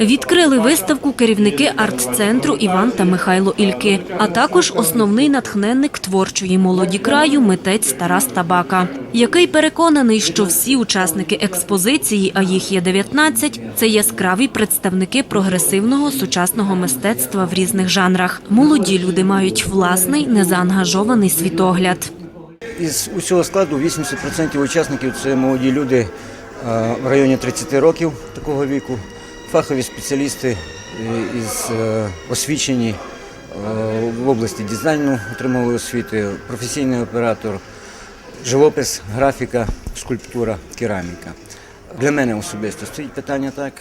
Відкрили виставку керівники арт-центру Іван та Михайло Ільки, а також основний натхненник творчої молоді краю митець Тарас Табака, який переконаний, що всі учасники експозиції, а їх є 19, це яскраві представники прогресивного сучасного мистецтва в різних жанрах. Молоді люди мають власний незаангажований світогляд. Із усього складу 80% учасників це молоді люди е, в районі 30 років такого віку, фахові спеціалісти е, із е, освічені е, в області дизайну, отримали освіти, професійний оператор, живопис, графіка, скульптура, кераміка. Для мене особисто стоїть питання так,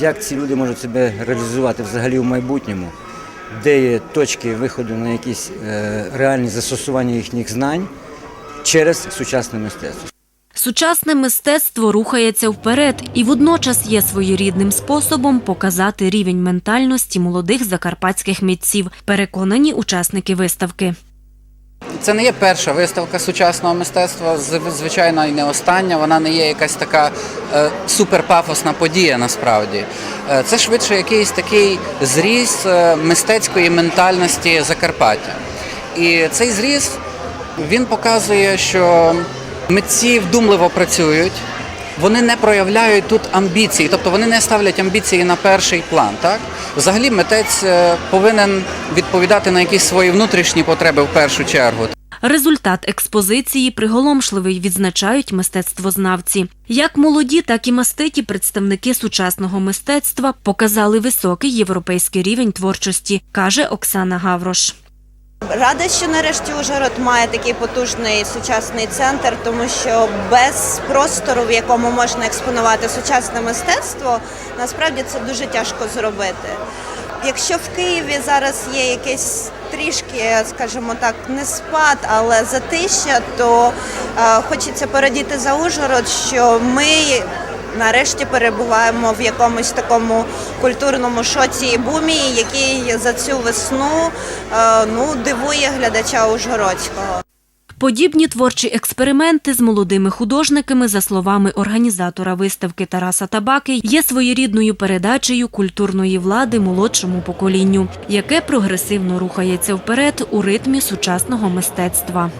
як ці люди можуть себе реалізувати взагалі в майбутньому, де є точки виходу на якісь реальні застосування їхніх знань через сучасне мистецтво. Сучасне мистецтво рухається вперед і водночас є своєрідним способом показати рівень ментальності молодих закарпатських митців, переконані учасники виставки. Це не є перша виставка сучасного мистецтва, звичайно, і не остання. Вона не є якась така е, суперпафосна подія насправді. Е, це швидше якийсь такий зріз е, мистецької ментальності Закарпаття. І цей зріз він показує, що митці вдумливо працюють. Вони не проявляють тут амбіції, тобто вони не ставлять амбіції на перший план. Так взагалі митець е, повинен відповідати на якісь свої внутрішні потреби в першу чергу. Результат експозиції приголомшливий відзначають мистецтвознавці. Як молоді, так і маститі представники сучасного мистецтва показали високий європейський рівень творчості, каже Оксана Гаврош. Рада, що нарешті Ужгород має такий потужний сучасний центр, тому що без простору, в якому можна експонувати сучасне мистецтво, насправді це дуже тяжко зробити. Якщо в Києві зараз є якийсь трішки, скажімо так, не спад, але затища, то е, хочеться порадіти за Ужгород, що ми нарешті перебуваємо в якомусь такому культурному шоці і бумі, який за цю весну е, ну, дивує глядача Ужгородського. Подібні творчі експерименти з молодими художниками, за словами організатора виставки Тараса Табаки, є своєрідною передачею культурної влади молодшому поколінню, яке прогресивно рухається вперед у ритмі сучасного мистецтва.